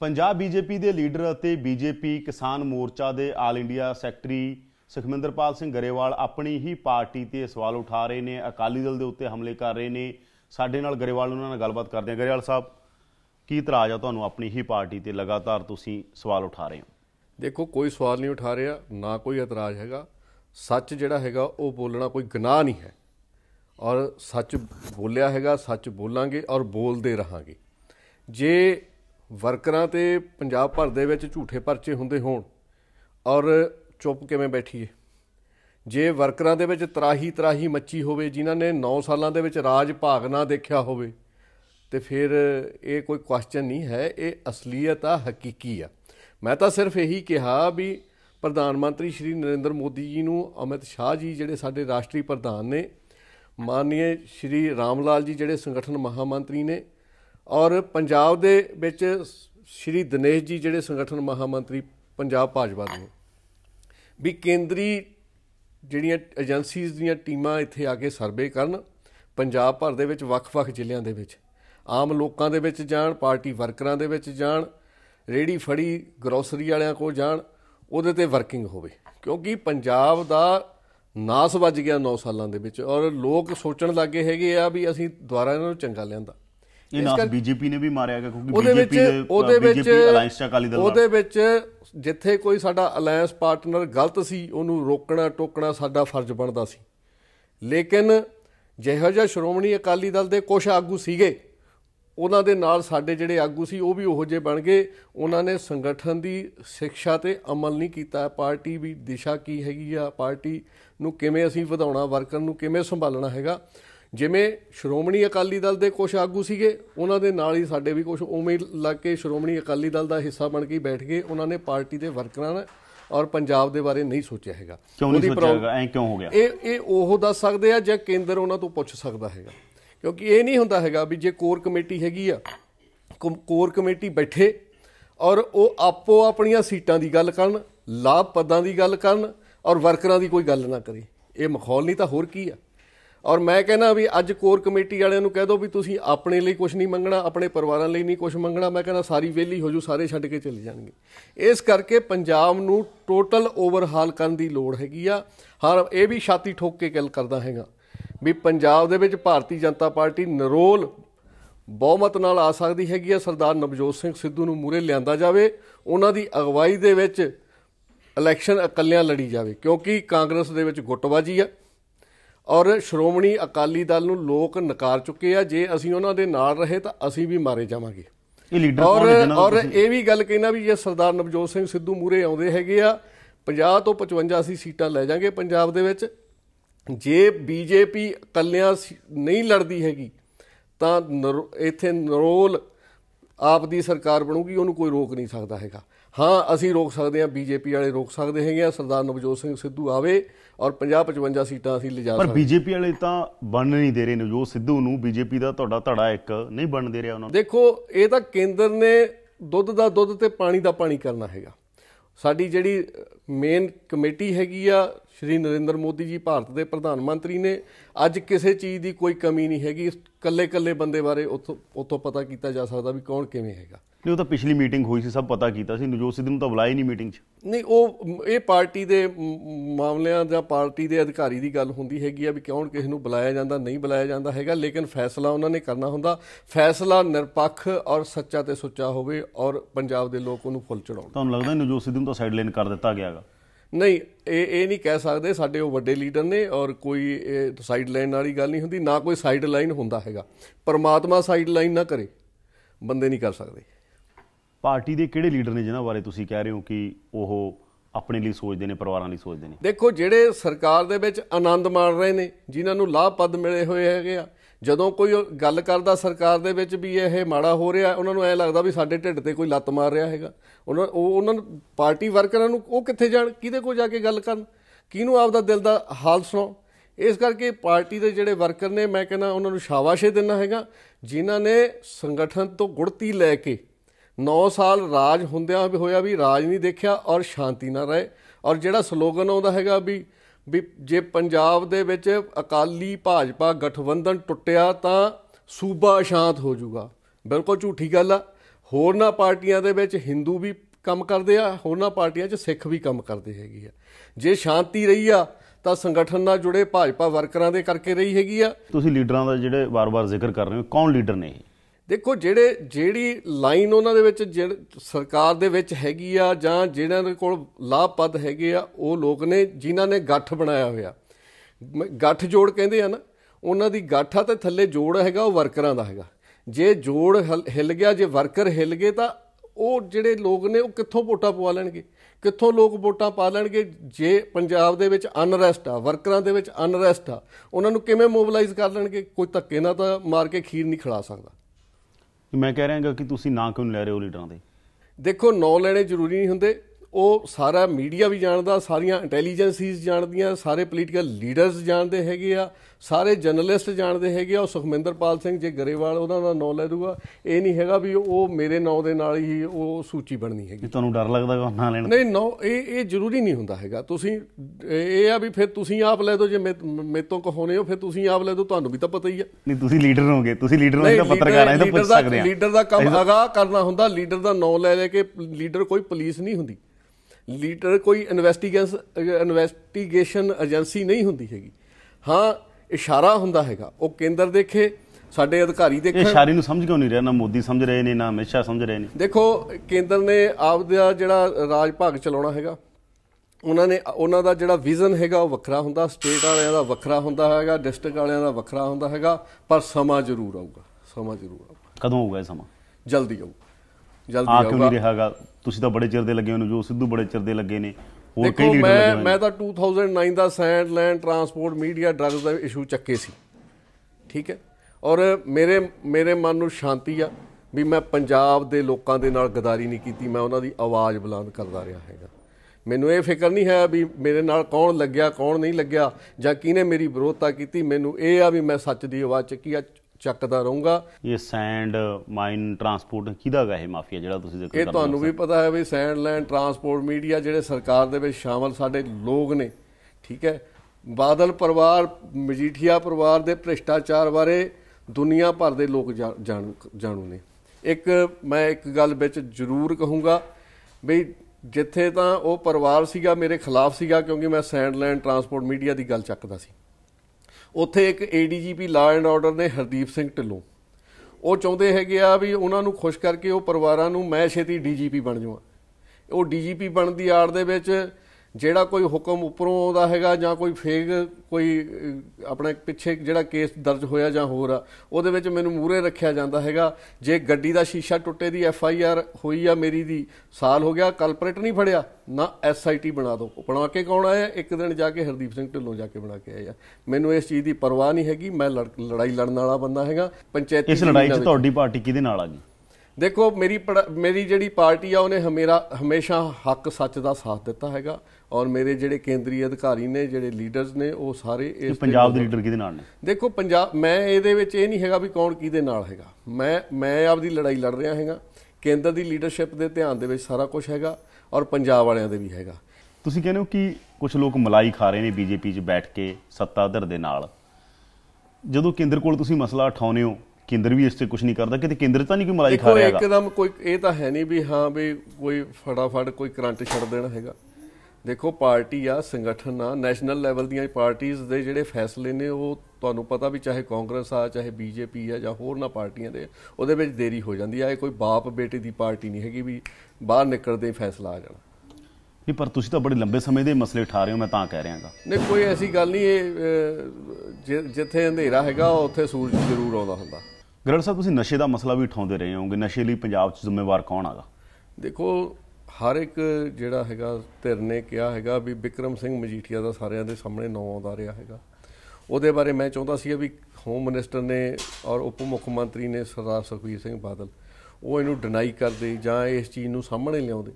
Punjab BJP ਦੇ leader ਅਤੇ BJP Kisan Morcha ਦੇ all India secretary Sukhminderpal Singh Grewal ਆਪਣੀ ਹੀ ਪਾਰਟੀ ਤੇ ਸਵਾਲ ਉਠਾ ਰਹੇ ਨੇ, ਅਕਾਲੀ ਦਲ ਦੇ ਉੱਤੇ ਹਮਲੇ ਕਰ ਰਹੇ ਨੇ। ਸਾਡੇ ਨਾਲ ਗਰੇਵਾਲ ਉਹਨਾਂ ਨਾਲ ਗੱਲਬਾਤ ਕਰਦੇ ਹਾਂ ਗਰੇਵਾਲ ਸਾਹਿਬ, ਕੀ ਇਤਰਾਜ਼ ਆ ਤੁਹਾਨੂੰ ਆਪਣੀ ਹੀ ਪਾਰਟੀ ਤੇ ਲਗਾਤਾਰ ਤੁਸੀਂ ਸਵਾਲ ਉਠਾ ਰਹੇ ਹੋ? ਦੇਖੋ, ਕੋਈ ਸਵਾਲ ਨਹੀਂ ਉਠਾ ਰਿਹਾ, ਨਾ ਕੋਈ ਇਤਰਾਜ਼ ਹੈਗਾ। ਸੱਚ ਜਿਹੜਾ ਹੈਗਾ, ਉਹ ਬੋਲਣਾ ਕੋਈ ਗੁਨਾਹ ਨਹੀਂ ਹੈ। ਔਰ ਸੱਚ ਬੋਲਿਆ ਹੈਗਾ, ਸੱਚ ਬੋਲਾਂਗੇ ਔਰ ਬੋਲਦੇ ਰਹਾਂਗੇ। ਜੇ ਵਰਕਰਾਂ ਤੇ ਪੰਜਾਬ ਭਰ ਦੇ ਵਿੱਚ ਝੂਠੇ ਪਰਚੇ ਹੁੰਦੇ ਹੋਣ। ਔਰ ਚੁੱਪ ਕਿਵੇਂ ਬੈਠੀਏ? ਜੇ ਵਰਕਰਾਂ ਦੇ ਵਿੱਚ ਤਰਾਹੀ ਤਰਾਹੀ ਮੱਚੀ ਹੋਵੇ, ਜਿਨ੍ਹਾਂ ਨੇ 9 ਸਾਲਾਂ ਦੇ ਵਿੱਚ ਰਾਜ ਭਾਗ ਨਾ ਦੇਖਿਆ ਹੋਵੇ, ਤੇ ਫਿਰ ਇਹ ਕੋਈ ਕੁਐਸਚਨ ਨਹੀਂ ਹੈ, ਇਹ ਅਸਲੀਅਤ ਆ, ਹਕੀਕੀ ਆ। ਮੈਂ ਤਾਂ ਸਿਰਫ ਇਹੀ ਕਿਹਾ ਵੀ ਪ੍ਰਧਾਨ ਮੰਤਰੀ ਸ਼੍ਰੀ ਨਰਿੰਦਰ ਮੋਦੀ ਜੀ ਨੂੰ, ਅਮਿਤ ਸ਼ਾਹ ਜੀ ਜਿਹੜੇ ਸਾਡੇ ਰਾਸ਼ਟਰੀ ਪ੍ਰਧਾਨ ਨੇ ਮਾਨਨੀय ਸ਼੍ਰੀ ਰਾਮ ਲਾਲ ਜੀ ਜਿਹੜੇ ਸੰਗਠਨ ਮਹਾਮੰਤਰੀ ਨੇ ਔਰ ਪੰਜਾਬ ਦੇ ਵਿੱਚ ਸ਼੍ਰੀ ਦਿਨੇਸ਼ ਜੀ ਜਿਹੜੇ ਸੰਗਠਨ ਮਹਾਮੰਤਰੀ ਪੰਜਾਬ ਭਾਜਪਾ ਦੇ ਵੀ ਕੇਂਦਰੀ ਜਿਹੜੀਆਂ ਏਜੰਸੀਜ਼ ਦੀਆਂ ਟੀਮਾਂ ਇੱਥੇ ਆ ਕੇ ਸਰਵੇ ਕਰਨ, ਪੰਜਾਬ ਭਰ ਦੇ ਵਿੱਚ ਵੱਖ-ਵੱਖ ਜ਼ਿਲ੍ਹਿਆਂ ਦੇ ਵਿੱਚ, ਆਮ ਲੋਕਾਂ ਦੇ ਵਿੱਚ ਜਾਣ, ਪਾਰਟੀ ਵਰਕਰਾਂ ਦੇ ਵਿੱਚ ਜਾਣ ਰੇੜੀ ਫੜੀ ਗਰੋਸਰੀ ਵਾਲਿਆਂ ਕੋਲ ਜਾਣ, ਉਹਦੇ ਤੇ ਵਰਕਿੰਗ ਹੋਵੇ। ਕਿਉਂਕਿ ਪੰਜਾਬ ਦਾ ਨਾਸ ਵੱਜ ਗਿਆ 9 ਸਾਲਾਂ ਦੇ ਵਿੱਚ ਔਰ ਲੋਕ ਸੋਚਣ ਲੱਗੇ ਹੈਗੇ ਆ ਵੀ ਅਸੀਂ ਦੁਬਾਰਾ ਇਹਨਾਂ ਨੂੰ ਚੰਗਾ ਲਿਆਂਦਾ। ਇਹ ਨਾਸ ਬੀਜੇਪੀ ਨੇ ਵੀ ਮਾਰਿਆ ਗਿਆ ਕਿਉਂਕਿ ਬੀਜੇਪੀ ਉਹਦੇ ਵਿੱਚ ਅਲਾਈਅੰਸ ਚ ਅਕਾਲੀ ਦਲ ਉਹਦੇ ਵਿੱਚ ਜਿੱਥੇ ਕੋਈ ਸਾਡਾ ਅਲਾਈਅੰਸ ਪਾਰਟਨਰ ਗਲਤ ਸੀ ਉਹਨੂੰ ਰੋਕਣਾ ਟੋਕਣਾ ਸਾਡਾ ਫਰਜ਼ ਬਣਦਾ ਸੀ। ਲੇਕਿਨ ਜਿਹੋ ਜਿਹਾ ਸ਼੍ਰੋਮਣੀ ਅਕਾਲੀ ਦਲ ਦੇ ਕੁਝ ਆਗੂ ਸੀਗੇ ਉਹਨਾਂ ਦੇ ਨਾਲ ਸਾਡੇ ਜਿਹੜੇ ਆਗੂ ਸੀ ਉਹ ਵੀ ਉਹੋ ਜਿਹੇ ਬਣ ਗਏ। ਉਹਨਾਂ ਨੇ ਸੰਗਠਨ ਦੀ ਸਿੱਖਿਆ ਤੇ ਅਮਲ ਨਹੀਂ ਕੀਤਾ। ਪਾਰਟੀ ਵੀ ਦਿਸ਼ਾ ਕੀ ਹੈਗੀ ਆ? ਪਾਰਟੀ ਨੂੰ ਕਿਵੇਂ ਅਸੀਂ ਵਧਾਉਣਾ ਵਰਕਰ ਨੂੰ ਕਿਵੇਂ ਸੰਭਾਲਣਾ ਹੈਗਾ? ਜਿਵੇਂ ਸ਼੍ਰੋਮਣੀ ਅਕਾਲੀ ਦਲ ਦੇ ਕੁਝ ਆਗੂ ਸੀਗੇ ਉਹਨਾਂ ਦੇ ਨਾਲ ਹੀ ਸਾਡੇ ਵੀ ਕੁਝ ਉਵੇਂ ਲੱਗ ਕੇ ਸ਼੍ਰੋਮਣੀ ਅਕਾਲੀ ਦਲ ਦਾ ਹਿੱਸਾ ਬਣ ਕੇ ਬੈਠ ਗਏ। ਉਹਨਾਂ ਨੇ ਪਾਰਟੀ ਦੇ ਵਰਕਰਾਂ ਨੇ ਔਰ ਪੰਜਾਬ ਦੇ ਬਾਰੇ ਨਹੀਂ ਸੋਚਿਆ ਹੈਗਾ। ਕਿਉਂ ਨਹੀਂ ਸੋਚਿਆ ਹੈਗਾ? ਐ ਕਿਉਂ ਹੋ ਗਿਆ? ਇਹ ਇਹ ਉਹ ਦੱਸ ਸਕਦੇ ਆ ਜਾਂ ਕੇਂਦਰ ਉਹਨਾਂ ਤੋਂ ਪੁੱਛ ਸਕਦਾ ਹੈਗਾ। ਕਿਉਂਕਿ ਇਹ ਨਹੀਂ ਹੁੰਦਾ ਹੈਗਾ ਵੀ ਜੇ ਕੋਰ ਕਮੇਟੀ ਹੈਗੀ ਆ ਕੋਰ ਕਮੇਟੀ ਬੈਠੇ ਔਰ ਉਹ ਆਪੋ ਆਪਣੀਆਂ ਸੀਟਾਂ ਦੀ ਗੱਲ ਕਰਨ ਲਾਭ ਪਦਾਂ ਦੀ ਗੱਲ ਕਰਨ ਔਰ ਵਰਕਰਾਂ ਦੀ ਕੋਈ ਗੱਲ ਨਾ ਕਰੇ। ਇਹ ਮਖੌਲ ਨਹੀਂ ਤਾਂ ਹੋਰ ਕੀ ਆ? ਔਰ ਮੈਂ ਕਹਿੰਦਾ ਵੀ ਅੱਜ ਕੋਰ ਕਮੇਟੀ ਵਾਲਿਆਂ ਨੂੰ ਕਹਿ ਦਿਓ ਵੀ ਤੁਸੀਂ ਆਪਣੇ ਲਈ ਕੁਝ ਨਹੀਂ ਮੰਗਣਾ, ਆਪਣੇ ਪਰਿਵਾਰਾਂ ਲਈ ਨਹੀਂ ਕੁਝ ਮੰਗਣਾ। ਮੈਂ ਕਹਿੰਦਾ ਸਾਰੀ ਵੇਲੀ ਹੋ ਜੂ ਸਾਰੇ ਛੱਡ ਕੇ ਚਲੇ ਜਾਣਗੇ। ਇਸ ਕਰਕੇ ਪੰਜਾਬ ਨੂੰ ਟੋਟਲ ਓਵਰਹਾਲ ਕਰਨ ਦੀ ਲੋੜ ਹੈਗੀ ਆ। ਹਰ ਇਹ ਵੀ ਛਾਤੀ ਠੋਕ ਕੇ ਗੱਲ ਕਰਦਾ ਹੈਗਾ ਵੀ ਪੰਜਾਬ ਦੇ ਵਿੱਚ ਭਾਰਤੀ ਜਨਤਾ ਪਾਰਟੀ ਨਰੋਲ ਬਹੁਮਤ ਨਾਲ ਆ ਸਕਦੀ ਹੈਗੀ ਆ। ਸਰਦਾਰ ਨਵਜੋਤ ਸਿੰਘ ਸਿੱਧੂ ਨੂੰ ਮੂਰੇ ਲਿਆਂਦਾ ਜਾਵੇ, ਉਹਨਾਂ ਦੀ ਅਗਵਾਈ ਦੇ ਵਿੱਚ ਇਲੈਕਸ਼ਨ ਇਕੱਲਿਆਂ ਲੜੀ ਜਾਵੇ, ਕਿਉਂਕਿ ਕਾਂਗਰਸ ਦੇ ਵਿੱਚ ਗੁੱਟਬਾਜੀ ਆ। ਔਰ ਸ਼੍ਰੋਮਣੀ ਅਕਾਲੀ ਦਲ ਨੂੰ ਲੋਕ ਨਕਾਰ ਚੁੱਕੇ ਆ ਜੇ ਅਸੀਂ ਉਹਨਾਂ ਦੇ ਨਾਲ ਰਹੇ ਤਾਂ ਅਸੀਂ ਵੀ ਮਾਰੇ ਜਾਵਾਂਗੇ। ਇਹ ਲੀਡਰ ਔਰ ਔਰ ਇਹ ਵੀ ਗੱਲ ਕਹਿਣਾ ਵੀ ਜੇ ਸਰਦਾਰ ਨਵਜੋਤ ਸਿੰਘ ਸਿੱਧੂ ਮੂਰੇ ਆਉਂਦੇ ਹੈਗੇ ਆ 50 ਤੋਂ 55 ਅਸੀਂ ਸੀਟਾਂ ਲੈ ਜਾਾਂਗੇ ਪੰਜਾਬ ਦੇ ਵਿੱਚ। ਜੇ ਬੀਜੇਪੀ ਇਕੱਲਿਆਂ ਨਹੀਂ ਲੜਦੀ ਹੈਗੀ ਤਾਂ ਇੱਥੇ ਨਰੋਲ ਆਪ ਦੀ ਸਰਕਾਰ ਬਣੂਗੀ ਉਹਨੂੰ ਕੋਈ ਰੋਕ ਨਹੀਂ ਸਕਦਾ ਹੈਗਾ। ਹਾਂ ਅਸੀਂ ਰੋਕ ਸਕਦੇ ਹਾਂ ਬੀਜੇਪੀ ਵਾਲੇ ਰੋਕ ਸਕਦੇ ਹੈਗੇ ਆ ਸਰਦਾਰ ਨਵਜੋਤ ਸਿੰਘ ਸਿੱਧੂ ਆਵੇ ਔਰ 50 55 ਸੀਟਾਂ ਅਸੀਂ ਲਿਜਾ ਪਰ ਸਕਦੇ ਬੀਜੇਪੀ ਵਾਲੇ ਤਾਂ ਬਣ ਨਹੀਂ ਦੇ ਰਹੇ ਨੇ ਜੋ ਸਿੱਧੂ ਨੂੰ। ਬੀਜੇਪੀ ਦਾ ਤੁਹਾਡਾ ਧੜਾ ਇੱਕ ਨਹੀਂ ਬਣ ਦੇ ਰਿਹਾ ਉਹਨਾਂ ਨੂੰ। ਦੇਖੋ ਇਹ ਤਾਂ ਕੇਂਦਰ ਨੇ ਦੁੱਧ ਦਾ ਦੁੱਧ ਤੇ ਪਾਣੀ ਦਾ ਪਾਣੀ ਕਰਨਾ ਹੈਗਾ। ਸਾਡੀ ਜਿਹੜੀ ਮੇਨ ਕਮੇਟੀ ਹੈਗੀ ਆ ਸ਼੍ਰੀ ਨਰਿੰਦਰ ਮੋਦੀ ਜੀ ਭਾਰਤ ਦੇ ਪ੍ਰਧਾਨ ਮੰਤਰੀ ਨੇ। ਅੱਜ ਕਿਸੇ ਚੀਜ਼ ਦੀ ਕੋਈ ਕਮੀ ਨਹੀਂ ਹੈਗੀ। ਕੱਲੇ ਕੱਲੇ ਬੰਦੇ ਬਾਰੇ ਉੱਥੋਂ ਉੱਥੋਂ ਪਤਾ ਕੀਤਾ ਜਾ ਸਕਦਾ ਵੀ ਕੌਣ ਕਿਵੇਂ ਹੈਗਾ। ਨਹੀਂ ਉਹ ਤਾਂ ਪਿਛਲੀ ਮੀਟਿੰਗ ਹੋਈ ਸੀ ਸਭ ਪਤਾ ਕੀਤਾ ਸੀ। ਨਵਜੋਤ ਸਿੱਧੂ ਨੂੰ ਤਾਂ ਬੁਲਾਇਆ ਹੀ ਨਹੀਂ ਮੀਟਿੰਗ 'ਚ। ਨਹੀਂ ਉਹ ਇਹ ਪਾਰਟੀ ਦੇ ਮਾਮਲਿਆਂ ਜਾਂ ਪਾਰਟੀ ਦੇ ਅਧਿਕਾਰੀ ਦੀ ਗੱਲ ਹੁੰਦੀ ਹੈਗੀ ਆ ਵੀ ਕੌਣ ਕਿਸ ਨੂੰ ਬੁਲਾਇਆ ਜਾਂਦਾ ਨਹੀਂ ਬੁਲਾਇਆ ਜਾਂਦਾ ਹੈਗਾ। ਲੇਕਿਨ ਫੈਸਲਾ ਉਹਨਾਂ ਨੇ ਕਰਨਾ ਹੁੰਦਾ। ਫੈਸਲਾ ਨਿਰਪੱਖ ਔਰ ਸੱਚਾ ਤੇ ਸੁੱਚਾ ਹੋਵੇ ਔਰ ਪੰਜਾਬ ਦੇ ਲੋਕ ਉਹਨੂੰ ਫੁੱਲ ਚੜਾਉਣ। ਤੁਹਾਨੂੰ ਲੱਗਦਾ ਨਵਜੋਤ ਸਿੱਧੂ ਨੂੰ ਤਾਂ ਸਾਈਡਲਾਈਨ ਕਰ ਦਿੱਤਾ ਗਿਆਗਾ ਨਹੀਂ ਇਹ ਇਹ ਨਹੀਂ ਕਹਿ ਸਕਦੇ ਸਾਡੇ ਉਹ ਵੱਡੇ ਲੀਡਰ ਨੇ ਔਰ ਕੋਈ ਇਹ ਸਾਈਡ ਲਾਈਨ ਵਾਲੀ ਗੱਲ ਨਹੀਂ ਹੁੰਦੀ ਨਾ ਕੋਈ ਸਾਈਡ ਲਾਈਨ ਹੁੰਦਾ ਹੈਗਾ। ਪਰਮਾਤਮਾ ਸਾਈਡ ਲਾਈਨ ਨਾ ਕਰੇ ਬੰਦੇ ਨਹੀਂ ਕਰ ਸਕਦੇ। ਪਾਰਟੀ ਦੇ ਕਿਹੜੇ ਲੀਡਰ ਨੇ ਜਿਨ੍ਹਾਂ ਬਾਰੇ ਤੁਸੀਂ ਕਹਿ ਰਹੇ ਹੋ ਕਿ ਉਹ ਆਪਣੇ ਲਈ ਸੋਚਦੇ ਨੇ ਪਰਿਵਾਰਾਂ ਲਈ ਸੋਚਦੇ ਨੇ? ਦੇਖੋ ਜਿਹੜੇ ਸਰਕਾਰ ਦੇ ਵਿੱਚ ਆਨੰਦ ਮਾਣ ਰਹੇ ਨੇ ਜਿਨ੍ਹਾਂ ਨੂੰ ਲਾਭ ਪਦ ਮਿਲੇ ਹੋਏ ਹੈਗੇ ਆ ਜਦੋਂ ਕੋਈ ਗੱਲ ਕਰਦਾ ਸਰਕਾਰ ਦੇ ਵਿੱਚ ਵੀ ਇਹ ਮਾੜਾ ਹੋ ਰਿਹਾ, ਉਹਨਾਂ ਨੂੰ ਐ ਲੱਗਦਾ ਵੀ ਸਾਡੇ ਢਿੱਡ ਤੇ ਕੋਈ ਲੱਤ ਮਾਰ ਰਿਹਾ ਹੈਗਾ। ਉਹਨਾਂ ਉਹ ਉਹਨਾਂ ਨੂੰ, ਪਾਰਟੀ ਵਰਕਰਾਂ ਨੂੰ ਉਹ ਕਿੱਥੇ ਜਾਣ, ਕਿਹਦੇ ਕੋਲ ਜਾ ਕੇ ਗੱਲ ਕਰਨ? ਕਿਹਨੂੰ ਆਪਦਾ ਦਿਲ ਦਾ ਹਾਲ ਸੁਣਾਓ ਇਸ ਕਰਕੇ ਪਾਰਟੀ ਦੇ ਜਿਹੜੇ ਵਰਕਰ ਨੇ, ਮੈਂ ਕਹਿੰਦਾ ਉਹਨਾਂ ਨੂੰ ਸ਼ਾਬਾਸ਼ੇ ਦੇਣਾ ਹੈਗਾ, ਜਿਨ੍ਹਾਂ ਨੇ ਸੰਗਠਨ ਤੋਂ ਗੁੜਤੀ ਲੈ ਕੇ 9 ਸਾਲ ਰਾਜ ਹੁੰਦਿਆਂ ਵੀ ਹੋਇਆ ਵੀ ਰਾਜ ਨਹੀਂ ਦੇਖਿਆ ਔਰ ਸ਼ਾਂਤੀ ਨਾ ਰਹੇ। ਔਰ ਜਿਹੜਾ ਸਲੋਗਨ ਆਉਂਦਾ ਹੈਗਾ ਵੀ ਵੀ ਜੇ ਪੰਜਾਬ ਦੇ ਵਿੱਚ ਅਕਾਲੀ ਭਾਜਪਾ ਗਠਬੰਧਨ ਟੁੱਟਿਆ ਤਾਂ ਸੂਬਾ ਅਸ਼ਾਂਤ ਹੋ ਜਾਊਗਾ। ਬਿਲਕੁਲ ਝੂਠੀ ਗੱਲ ਆ। ਹੋਰਨਾਂ ਪਾਰਟੀਆਂ ਦੇ ਵਿੱਚ ਹਿੰਦੂ ਵੀ ਕੰਮ ਕਰਦੇ ਆ, ਹੋਰਨਾਂ ਪਾਰਟੀਆਂ 'ਚ ਸਿੱਖ ਵੀ ਕੰਮ ਕਰਦੇ ਹੈਗੇ ਆ। ਜੇ ਸ਼ਾਂਤੀ ਰਹੀ ਆ, ਤਾਂ ਸੰਗਠਨ ਨਾਲ ਜੁੜੇ ਭਾਜਪਾ ਵਰਕਰਾਂ ਦੇ ਕਰਕੇ ਰਹੀ ਹੈਗੀ ਆ। ਤੁਸੀਂ ਲੀਡਰਾਂ ਦਾ ਜਿਹੜੇ ਵਾਰ-ਵਾਰ ਜ਼ਿਕਰ ਕਰ ਰਹੇ ਹੋ, ਕੌਣ ਲੀਡਰ ਨੇ ਦੇਖੋ, ਜਿਹੜੇ, ਜਿਹੜੀ ਲਾਈਨ ਉਹਨਾਂ ਦੇ ਵਿੱਚ ਜਿਹੜੇ ਸਰਕਾਰ ਦੇ ਵਿੱਚ ਹੈਗੀ ਆ ਜਾਂ ਜਿਹਨਾਂ ਦੇ ਕੋਲ ਲਾਭਪਦ ਹੈਗੇ ਆ, ਉਹ ਲੋਕ ਨੇ, ਜਿਨ੍ਹਾਂ ਨੇ ਗੱਠ ਬਣਾਇਆ ਹੋਇਆ। ਗੱਠ ਜੋੜ ਕਹਿੰਦੇ ਆ ਨਾ, ਉਹਨਾਂ ਦੀ ਗੱਠ ਆ ਤੇ ਥੱਲੇ ਜੋੜ ਹੈਗਾ, ਉਹ ਵਰਕਰਾਂ ਦਾ ਹੈਗਾ। ਜੇ ਜੋੜ ਹਿਲ- ਹਿੱਲ ਗਿਆ, ਜੇ ਵਰਕਰ ਹਿੱਲ ਗਏ ਤਾਂ ਉਹ ਜਿਹੜੇ ਲੋਕ ਨੇ, ਉਹ ਕਿੱਥੋਂ ਵੋਟਾਂ ਪਵਾ ਲੈਣਗੇ? ਕਿੱਥੋਂ ਲੋਕ ਵੋਟਾਂ ਪਾ ਲੈਣਗੇ? ਜੇ ਪੰਜਾਬ ਦੇ ਵਿੱਚ ਅਨਰੈਸਟ ਆ, ਵਰਕਰਾਂ ਦੇ ਵਿੱਚ ਅਨਰੈਸਟ ਆ, ਉਹਨਾਂ ਨੂੰ ਕਿਵੇਂ ਮੋਬਿਲਾਈਜ਼ ਕਰ ਲੈਣਗੇ? ਕੋਈ ਧੱਕੇ ਨਾਲ ਤਾਂ ਮਾਰ ਕੇ ਖੀਰ ਨਹੀਂ ਖਿਲਾ ਸਕਦਾ। ਮੈਂ ਕਹਿ ਰਿਹਾਗਾ ਕਿ ਤੁਸੀਂ ਨਾਂ ਕਿਉਂ ਲੈ ਰਹੇ ਹੋ ਲੀਡਰਾਂ ਦੇ? ਦੇਖੋ, ਨਾਂ ਲੈਣੇ ਜ਼ਰੂਰੀ ਨਹੀਂ ਹੁੰਦੇ। ਉਹ ਸਾਰਾ ਮੀਡੀਆ ਵੀ ਜਾਣਦਾ ਸਾਰੀਆਂ ਇੰਟੈਲੀਜੈਂਸੀਜ਼ ਜਾਣਦੀਆਂ ਸਾਰੇ ਪੋਲੀਟੀਕਲ ਲੀਡਰਸ ਜਾਣਦੇ ਹੈਗੇ ਆ ਸਾਰੇ ਜਰਨਲਿਸਟ ਜਾਣਦੇ ਹੈਗੇ ਆ। ਉਹ ਸੁਖਮਿੰਦਰਪਾਲ ਸਿੰਘ ਜੇ ਗਰੇਵਾਲ ਉਹਨਾਂ ਦਾ ਨਾਂ ਲੈ ਦੂਗਾ। ਇਹ ਨਹੀਂ ਹੈਗਾ ਵੀ ਉਹ ਮੇਰੇ ਨਾਂ ਦੇ ਨਾਲ ਹੀ ਉਹ ਸੂਚੀ ਬਣਨੀ ਹੈਗੀ। ਤੁਹਾਨੂੰ ਡਰ ਲੱਗਦਾ ਗਾ ਨਾਂ ਲੈਣ? ਨਹੀਂ ਨੋ ਇਹ ਇਹ ਜ਼ਰੂਰੀ ਨਹੀਂ ਹੁੰਦਾ ਹੈਗਾ। ਤੁਸੀਂ ਇਹ ਆ ਵੀ ਫਿਰ ਤੁਸੀਂ ਆਪ ਲੈ ਦਿਓ ਜੇ ਮੇ ਮੇਰੇ ਤੋਂ ਕਹੋਨੇ ਹੋ ਫਿਰ ਤੁਸੀਂ ਆਪ ਲੈ ਦਿਓ ਤੁਹਾਨੂੰ ਵੀ ਤਾਂ ਪਤਾ ਹੀ ਆ। ਨਹੀਂ ਤੁਸੀਂ ਲੀਡਰ ਹੋਗੇ ਤੁਸੀਂ ਲੀਡਰ ਹੋ ਤਾਂ ਪੱਤਰਕਾਰ ਆ ਇਹ ਤਾਂ ਪੁੱਛ ਦਾ- ਸਕਦੇ ਆ ਲੀਡਰ ਦਾ ਕੰਮ ਅਗਾਹ ਕਰਨਾ ਹੁੰਦਾ ਲੀਡਰ ਦਾ ਨਾਂ ਲੈ ਲੈ ਕੇ ਲੀਡਰ ਕੋਈ ਪੁਲਿਸ ਨਹੀਂ ਹੁੰਦੀ। ਲੀਡਰ ਕੋਈ ਇਨਵੈਸਟੀਗੇਸ਼ਨ ਇਨਵੈਸਟੀਗੇਸ਼ਨ ਏਜੰਸੀ ਨਹੀਂ ਹੁੰਦੀ ਹੈਗੀ। ਹਾਂ ਇਸ਼ਾਰਾ ਹੁੰਦਾ ਹੈਗਾ। ਉਹ ਕੇਂਦਰ ਦੇਖੇ ਸਾਡੇ ਅਧਿਕਾਰੀ ਦੇਖਣ। ਸ਼ਾਰੀ ਨੂੰ ਸਮਝ ਕਿਉਂ ਨਹੀਂ ਰਿਹਾ? ਨਾ ਮੋਦੀ ਸਮਝ ਰਹੇ ਨੇ ਨਾ ਅਮਿਤ ਸ਼ਾਹ ਸਮਝ ਰਹੇ ਨੇ। ਦੇਖੋ ਕੇਂਦਰ ਨੇ ਆਪਦਾ ਜਿਹੜਾ ਰਾਜ ਭਾਗ ਚਲਾਉਣਾ ਹੈਗਾ ਉਹਨਾਂ ਨੇ ਉਹਨਾਂ ਦਾ ਜਿਹੜਾ ਵਿਜ਼ਨ ਹੈਗਾ ਉਹ ਵੱਖਰਾ ਹੁੰਦਾ। ਸਟੇਟ ਵਾਲਿਆਂ ਦਾ ਵੱਖਰਾ ਹੁੰਦਾ ਹੈਗਾ ਡਿਸਟ੍ਰਿਕਟ ਵਾਲਿਆਂ ਦਾ ਵੱਖਰਾ ਹੁੰਦਾ ਹੈਗਾ। ਪਰ ਸਮਾਂ ਜ਼ਰੂਰ ਆਊਗਾ। ਸਮਾਂ ਜ਼ਰੂਰ ਆਊਗਾ। ਕਦੋਂ ਹੋਊਗਾ ਇਹ ਸਮਾਂ? ਜਲਦੀ ਆਊਗਾ। ਜਲਦੀ ਆ ਕਿਉਂ ਨਹੀਂ ਰਿਹਾਗਾ ਤੁਸੀਂ ਤਾਂ ਬੜੇ ਚਿਰ ਦੇ ਲੱਗੇ ਹੋ ਜੋ ਸਿੱਧੂ ਬੜੇ ਚਿਰ ਦੇ ਲੱਗੇ ਨੇ। ਹੋਰ ਕਈ ਲੀਡਰ ਮੈਂ ਲੱਗੇ ਮੈਂ ਤਾਂ 2009 ਦਾ sand land transport media drugs ਦਾ ਇਸ਼ੂ ਚੱਕੇ ਸੀ। ਠੀਕ ਹੈ? ਔਰ ਮੇਰੇ ਮੇਰੇ ਮਨ ਨੂੰ ਸ਼ਾਂਤੀ ਆ ਵੀ ਮੈਂ ਪੰਜਾਬ ਦੇ ਲੋਕਾਂ ਦੇ ਨਾਲ ਗਦਾਰੀ ਨਹੀਂ ਕੀਤੀ ਮੈਂ ਉਹਨਾਂ ਦੀ ਆਵਾਜ਼ ਬੁਲੰਦ ਕਰਦਾ ਰਿਹਾ ਹੈਗਾ। ਮੈਨੂੰ ਇਹ ਫਿਕਰ ਨਹੀਂ ਹੈ ਵੀ ਮੇਰੇ ਨਾਲ ਕੌਣ ਲੱਗਿਆ ਕੌਣ ਨਹੀਂ ਲੱਗਿਆ ਜਾਂ ਕਿਹਨੇ ਮੇਰੀ ਵਿਰੋਧਤਾ ਕੀਤੀ। ਮੈਨੂੰ ਇਹ ਆ ਵੀ ਮੈਂ ਸੱਚ ਦੀ ਆਵਾਜ਼ ਚੱਕੀ ਆ ਚੱਕਦਾ ਰਹੂੰਗਾ। ਇਹ ਸੈਂਡ ਮਾਈਨ ਟਰਾਂਸਪੋਰਟ ਕਿਹਦਾ ਗਾ ਇਹ ਮਾਫੀਆ ਜਿਹੜਾ ਤੁਸੀਂ ਜ਼ਿਕਰ ਇਹ ਕਰਦੇ ਤੁਹਾਨੂੰ ਹੋ ਵੀ ਪਤਾ ਹੈ ਵੀ ਸੈਂਡ ਲੈਂਡ ਟਰਾਂਸਪੋਰਟ ਮੀਡੀਆ ਜਿਹੜੇ ਸਰਕਾਰ ਦੇ ਵਿੱਚ ਸ਼ਾਮਲ ਸਾਡੇ ਲੋਕ ਨੇ ਠੀਕ ਹੈ? ਬਾਦਲ ਪਰਿਵਾਰ ਮਜੀਠੀਆ ਪਰਿਵਾਰ ਦੇ ਭ੍ਰਿਸ਼ਟਾਚਾਰ ਬਾਰੇ ਦੁਨੀਆ ਭਰ ਦੇ ਲੋਕ ਜਾਣੂ ਨੇ। ਇੱਕ ਮੈਂ ਇੱਕ ਗੱਲ ਵਿੱਚ ਜ਼ਰੂਰ ਕਹੂੰਗਾ ਵੀ ਜਿੱਥੇ ਤਾਂ ਉਹ ਪਰਿਵਾਰ ਸੀਗਾ ਮੇਰੇ ਖਿਲਾਫ ਸੀਗਾ ਕਿਉਂਕਿ ਮੈਂ ਸੈਂਡ ਲੈਂਡ ਟਰਾਂਸਪੋਰਟ ਮੀਡੀਆ ਦੀ ਗੱਲ ਚੱਕਦਾ ਸੀ। ਉੱਥੇ ਇੱਕ ਏਡੀਜੀਪੀ ਲਾ ਐਂਡ ਆਰਡਰ ਨੇ ਹਰਦੀਪ ਸਿੰਘ ਢਿੱਲੋਂ। ਉਹ ਚਾਹੁੰਦੇ ਹੈਗੇ ਆ ਵੀ ਉਹਨਾਂ ਨੂੰ ਖੁਸ਼ ਕਰਕੇ ਉਹ ਪਰਿਵਾਰਾਂ ਨੂੰ ਮੈਂ ਛੇਤੀ ਡੀਜੀਪੀ ਬਣ ਜਾਵਾਂ। ਉਹ ਡੀਜੀਪੀ ਬਣਨ ਦੀ ਆੜ ਦੇ ਵਿੱਚ ਜਿਹੜਾ ਕੋਈ ਹੁਕਮ ਉੱਪਰੋਂ ਆਉਂਦਾ ਹੈਗਾ ਜਾਂ ਕੋਈ ਫੇਕ ਕੋਈ ਆਪਣੇ ਪਿੱਛੇ ਜਿਹੜਾ ਕੇਸ ਦਰਜ ਹੋਇਆ ਜਾਂ ਹੋਰ ਆ ਉਹਦੇ ਵਿੱਚ ਮੈਨੂੰ ਮੂਹਰੇ ਰੱਖਿਆ ਜਾਂਦਾ ਹੈਗਾ। ਜੇ ਗੱਡੀ ਦਾ ਸ਼ੀਸ਼ਾ ਟੁੱਟੇ ਦੀ ਐਫ ਆਈ ਆਰ ਹੋਈ ਆ ਮੇਰੀ ਦੀ ਸਾਲ ਹੋ ਗਿਆ ਕਲਪਰੇਟ ਨਹੀਂ ਫੜਿਆ ਨਾ ਐਸ ਆਈ ਟੀ ਬਣਾ ਦਿਓ ਉਹ ਬਣਾ ਕੇ ਕੌਣ ਆਇਆ? ਇੱਕ ਦਿਨ ਜਾ ਕੇ ਹਰਦੀਪ ਸਿੰਘ ਢਿੱਲੋਂ ਜਾ ਕੇ ਬਣਾ ਕੇ ਆਇਆ। ਮੈਨੂੰ ਇਸ ਚੀਜ਼ ਦੀ ਪਰਵਾਹ ਨਹੀਂ ਹੈਗੀ ਮੈਂ ਲੜ- ਲੜਾਈ ਲੜਨ ਵਾਲਾ ਬੰਦਾ ਹੈਗਾ ਪੰਚਾਇਤੀ ਇਸ ਲੜਾਈ 'ਚ ਤੁਹਾਡੀ ਪਾਰਟੀ ਕਿਹਦੇ ਨਾਲ ਆ ਗਈ? ਦੇਖੋ ਮੇਰੀ ਮੇਰੀ ਜਿਹੜੀ ਪਾਰਟੀ ਆ ਉਹਨੇ ਹਮੇਰਾ ਹਮੇਸ਼ਾ ਹੱਕ ਸੱਚ ਦਾ ਸਾਥ ਦਿੱਤਾ ਹੈਗਾ। ਔਰ ਮੇਰੇ ਜਿਹੜੇ ਕੇਂਦਰੀ ਅਧਿਕਾਰੀ ਨੇ ਜਿਹੜੇ ਲੀਡਰਸ ਨੇ ਉਹ ਸਾਰੇ ਇਸ ਪੰਜਾਬ ਦੇ ਲੀਡਰ ਕਿਹਦੇ ਨਾਲ ਨੇ? ਦੇਖੋ ਪੰਜਾਬ ਮੈਂ ਇਹਦੇ ਵਿੱਚ ਇਹ ਨਹੀਂ ਹੈਗਾ ਵੀ ਕੌਣ ਕਿਹਦੇ ਨਾਲ ਹੈਗਾ। ਮੈਂ ਮੈਂ ਆਪਦੀ ਲੜਾਈ ਲੜ ਰਿਹਾ ਹੈਗਾ। ਕੇਂਦਰ ਦੀ ਲੀਡਰਸ਼ਿਪ ਦੇ ਧਿਆਨ ਦੇ ਵਿੱਚ ਸਾਰਾ ਕੁਝ ਹੈਗਾ ਔਰ ਪੰਜਾਬ ਵਾਲਿਆਂ ਦੇ ਵੀ ਹੈਗਾ। ਤੁਸੀਂ ਕਹਿੰਦੇ ਹੋ ਕਿ ਕੁਝ ਲੋਕ ਮਲਾਈ ਖਾ ਰਹੇ ਨੇ ਬੀਜੇਪੀ 'ਚ ਬੈਠ ਕੇ ਸੱਤਾ ਧਿਰ ਦੇ ਨਾਲ। ਜਦੋਂ ਕੇਂਦਰ ਕੋਲ ਤੁਸੀਂ ਮਸਲਾ ਉਠਾਉਂਦੇ ਹੋ ਕੇਂਦਰ ਵੀ ਇਸ ਤੇ ਕੁਝ ਨਹੀਂ ਕਰਦਾ ਕਿਤੇ ਕੇਂਦਰ ਤਾਂ ਨਹੀਂ ਕੋਈ ਮਲਾਈ ਖਾ ਰਿਹਾ ਹੈਗਾ? ਇੱਕਦਮ ਕੋਈ ਇਹ ਤਾਂ ਹੈ ਨਹੀਂ ਵੀ ਹਾਂ ਵੀ ਕੋਈ ਫਟਾਫਟ ਕੋਈ ਕਰੰਟ ਛੱਡ ਦੇਣਾ ਹੈਗਾ। ਦੇਖੋ ਪਾਰਟੀ ਆ ਸੰਗਠਨ ਆ ਨੈਸ਼ਨਲ ਲੈਵਲ ਦੀਆਂ ਪਾਰਟੀਆਂ ਦੇ ਜਿਹੜੇ ਫੈਸਲੇ ਨੇ ਉਹ ਤੁਹਾਨੂੰ ਪਤਾ ਵੀ ਚਾਹੇ ਕਾਂਗਰਸ ਆ ਚਾਹੇ ਬੀਜੇਪੀ ਆ ਜਾਂ ਹੋਰ ਨਾ ਪਾਰਟੀਆਂ ਦੇ ਉਹਦੇ ਵਿੱਚ ਦੇਰੀ ਹੋ ਜਾਂਦੀ ਆ। ਇਹ ਕੋਈ ਬਾਪ ਬੇਟੇ ਦੀ ਪਾਰਟੀ ਨਹੀਂ ਹੈਗੀ ਵੀ ਬਾਹਰ ਨਿਕਲਦੇ ਫੈਸਲਾ ਆ ਜਾਣਾ। ਨਹੀਂ ਪਰ ਤੁਸੀਂ ਤਾਂ ਬੜੇ ਲੰਬੇ ਸਮੇਂ ਦੇ ਮਸਲੇ ਉਠਾ ਰਹੇ ਹੋ ਮੈਂ ਤਾਂ ਕਹਿ ਰਿਹਾਗਾ ਨਹੀਂ ਕੋਈ ਐਸੀ ਗੱਲ ਨਹੀਂ ਇਹ ਜਿੱਥੇ ਅੰਧੇਰਾ ਹੈਗਾ ਉੱਥੇ ਸੂਰਜ ਜ਼ਰੂਰ ਆਉਂਦਾ ਹੁੰਦਾ। ਗਰਲ ਸਾਹਿਬ ਤੁਸੀਂ ਨਸ਼ੇ ਦਾ ਮਸਲਾ ਵੀ ਉਠਾਉਂਦੇ ਰਹੇ ਹੋਗੇ ਨਸ਼ੇ ਲਈ ਪੰਜਾਬ 'ਚ ਜ਼ਿੰਮੇਵਾਰ ਕੌਣ ਹੈਗਾ ਦੇਖੋ ਹਰ ਇੱਕ ਜਿਹੜਾ ਹੈਗਾ, ਧਿਰ ਨੇ ਕਿਹਾ ਹੈਗਾ ਵੀ ਵਿਕਰਮ ਸਿੰਘ ਮਜੀਠੀਆ ਦਾ ਸਾਰਿਆਂ ਦੇ ਸਾਹਮਣੇ ਨਾਂ ਆਉਂਦਾ ਰਿਹਾ ਹੈਗਾ। ਉਹਦੇ ਬਾਰੇ ਮੈਂ ਚਾਹੁੰਦਾ ਸੀ ਵੀ ਹੋਮ ਮਿਨਿਸਟਰ ਨੇ ਔਰ ਉਪ ਮੁੱਖ ਮੰਤਰੀ ਨੇ ਸਰਦਾਰ ਸੁਖਬੀਰ ਸਿੰਘ ਬਾਦਲ, ਉਹ ਇਹਨੂੰ ਡਿਨਾਈ ਕਰਦੇ ਜਾਂ ਇਸ ਚੀਜ਼ ਨੂੰ ਸਾਹਮਣੇ ਲਿਆਉਂਦੇ।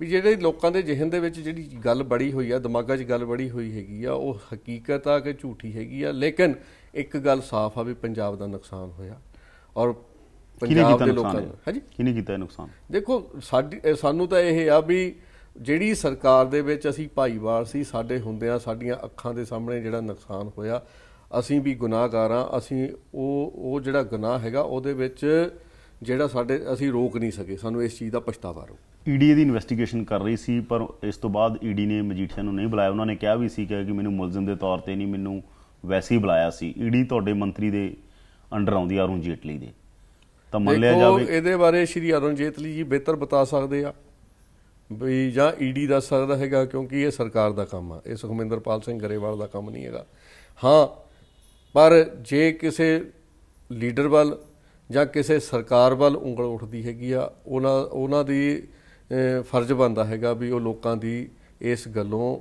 ਵੀ ਜਿਹੜੇ ਲੋਕਾਂ ਦੇ ਜ਼ਿਹਨ ਦੇ ਵਿੱਚ ਜਿਹੜੀ ਗੱਲ ਬੜੀ ਹੋਈ ਆ, ਦਿਮਾਗਾਂ 'ਚ ਗੱਲ ਬੜੀ ਹੋਈ ਹੈਗੀ ਆ, ਉਹ ਹਕੀਕਤ ਆ ਕਿ ਝੂਠੀ ਹੈਗੀ ਆ, ਲੇਕਿਨ ਇੱਕ ਗੱਲ ਸਾਫ਼ ਆ ਵੀ ਪੰਜਾਬ ਦਾ ਨੁਕਸਾਨ ਹੋਇਆ। ਔਰ ਪੰਜਾਬ ਕੀਤਾ ਦੇ ਲੋਕਾਂ ਦਾ ਹਾਂਜੀ। ਕਿਹਨੇ ਕੀਤਾ ਇਹ ਨੁਕਸਾਨ? ਦੇਖੋ ਸਾਡੀ ਸਾਨੂੰ ਤਾਂ ਇਹ ਆ ਵੀ ਜਿਹੜੀ ਸਰਕਾਰ ਦੇ ਵਿੱਚ ਅਸੀਂ ਭਾਈਵਾਲ ਸੀ ਸਾਡੇ ਹੁੰਦਿਆਂ ਸਾਡੀਆਂ ਅੱਖਾਂ ਦੇ ਸਾਹਮਣੇ ਜਿਹੜਾ ਨੁਕਸਾਨ ਹੋਇਆ ਅਸੀਂ ਵੀ ਗੁਨਾਹਗਾਰ ਅਸੀਂ ਉਹ ਉਹ ਜਿਹੜਾ ਗੁਨਾਹ ਹੈਗਾ ਉਹਦੇ ਵਿੱਚ ਜਿਹੜਾ ਸਾਡੇ ਅਸੀਂ ਰੋਕ ਨਹੀਂ ਸਕੇ। ਸਾਨੂੰ ਇਸ ਚੀਜ਼ ਦਾ ਪਛਤਾਵਾ ਰੋ ਈਡੀ ਦੀ ਇਨਵੈਸਟੀਗੇਸ਼ਨ ਕਰ ਰਹੀ ਸੀ ਪਰ ਇਸ ਤੋਂ ਬਾਅਦ ਈਡੀ ਨੇ ਮਜੀਠੀਆ ਨੂੰ ਨਹੀਂ ਬੁਲਾਇਆ। ਉਹਨਾਂ ਨੇ ਕਿਹਾ ਵੀ ਸੀ ਕਿ ਕਿ ਮੈਨੂੰ ਮੁਲਜ਼ਮ ਦੇ ਤੌਰ ਤੇ ਨਹੀਂ ਮੈਨੂੰ ਵੈਸੇ ਹੀ ਬੁਲਾਇਆ ਸੀ। ਈਡੀ ਤੁਹਾਡੇ ਮੰਤਰੀ ਦੇ ਅੰਡਰ ਆਉਂਦੀ ਆ ਅਰੁਣ ਜੇਟਲੀ ਦੇ। ਤਾਂ ਮੰਨ ਲਿਆ ਜਾਵੇ। ਇਹਦੇ ਬਾਰੇ ਸ਼੍ਰੀ ਅਰੁਣ ਜੇਤਲੀ ਜੀ ਬਿਹਤਰ ਬਤਾ ਸਕਦੇ ਆ। ਵੀ ਜਾਂ ਈਡੀ ਦੱਸ ਸਕਦਾ ਹੈਗਾ ਕਿਉਂਕਿ ਇਹ ਸਰਕਾਰ ਦਾ ਕੰਮ ਆ। ਇਹ ਸੁਖਮਿੰਦਰਪਾਲ ਸਿੰਘ ਗਰੇਵਾਲ ਦਾ ਕੰਮ ਨਹੀਂ ਹੈਗਾ। ਹਾਂ ਪਰ ਜੇ ਕਿਸੇ ਲੀਡਰ ਵੱਲ ਜਾਂ ਕਿਸੇ ਸਰਕਾਰ ਵੱਲ ਉਂਗਲ ਉੱਠਦੀ ਹੈਗੀ ਆ ਉਹਨਾਂ ਉਹਨਾਂ ਦੀ ਫਰਜ਼ ਬਣਦਾ ਹੈਗਾ ਵੀ ਉਹ ਲੋਕਾਂ ਦੀ ਇਸ ਗੱਲੋਂ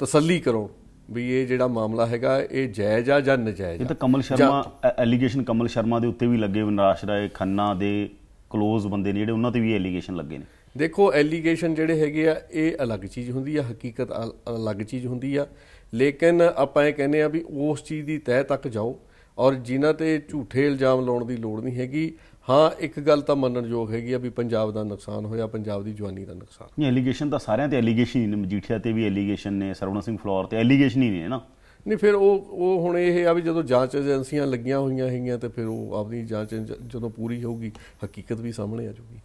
ਤਸੱਲੀ ਕਰੋ। ਵੀ ਇਹ ਜਿਹੜਾ ਮਾਮਲਾ ਹੈਗਾ ਇਹ ਜਾਇਜ਼ ਆ ਜਾਂ ਨਜਾਇਜ਼ ਇਹ ਤਾਂ ਕਮਲ ਸ਼ਰਮਾ ਐਲੀਗੇਸ਼ਨ ਕਮਲ ਸ਼ਰਮਾ ਦੇ ਉੱਤੇ ਵੀ ਲੱਗੇ ਵਿਨਾਸ਼ ਰਾਏ ਖੰਨਾ ਦੇ ਕਲੋਜ਼ ਬੰਦੇ ਨੇ ਜਿਹੜੇ ਉਹਨਾਂ ਤੇ ਵੀ ਐਲੀਗੇਸ਼ਨ ਲੱਗੇ ਨੇ। ਦੇਖੋ ਐਲੀਗੇਸ਼ਨ ਜਿਹੜੇ ਹੈਗੇ ਆ ਇਹ ਅਲੱਗ ਚੀਜ਼ ਹੁੰਦੀ ਆ ਹਕੀਕਤ ਅਲ- ਅਲੱਗ ਚੀਜ਼ ਹੁੰਦੀ ਆ। ਲੇਕਿਨ ਆਪਾਂ ਇਹ ਕਹਿੰਦੇ ਆ ਵੀ ਉਸ ਚੀਜ਼ ਦੀ ਤਹਿ ਤੱਕ ਜਾਓ ਔਰ ਜਿਨ੍ਹਾਂ ਤੇ ਝੂਠੇ ਇਲਜ਼ਾਮ ਲਾਉਣ ਦੀ ਲੋੜ ਨਹੀਂ ਹੈਗੀ ਹਾਂ ਇੱਕ ਗੱਲ ਤਾਂ ਮੰਨਣਯੋਗ ਹੈਗੀ ਆ ਵੀ ਪੰਜਾਬ ਦਾ ਨੁਕਸਾਨ ਹੋਇਆ ਪੰਜਾਬ ਦੀ ਜਵਾਨੀ ਦਾ ਨੁਕਸਾਨ। ਇਹ ਐਲੀਗੇਸ਼ਨ ਤਾਂ ਸਾਰਿਆਂ ਤੇ ਐਲੀਗੇਸ਼ਨ ਹੀ ਨੇ ਮਜੀਠੀਆ ਤੇ ਵੀ ਐਲੀਗੇਸ਼ਨ ਨੇ ਸਰਵਣ ਸਿੰਘ ਫਲੋਰ ਤੇ ਐਲੀਗੇਸ਼ਨ ਹੀ ਨੇ ਨਾ? ਨਹੀਂ ਫਿਰ ਉਹ ਉਹ ਹੁਣ ਇਹ ਆ ਵੀ ਜਦੋਂ ਜਾਂਚ ਏਜੰਸੀਆਂ ਲੱਗੀਆਂ ਹੋਈਆਂ ਹੈਗੀਆਂ ਤੇ ਫਿਰ ਉਹ ਆਪਣੀ ਜਾਂਚ ਜਦੋਂ ਪੂਰੀ ਹੋਊਗੀ ਹਕੀਕਤ ਵੀ ਸਾਹਮਣੇ ਆ ਜਾਊਗੀ।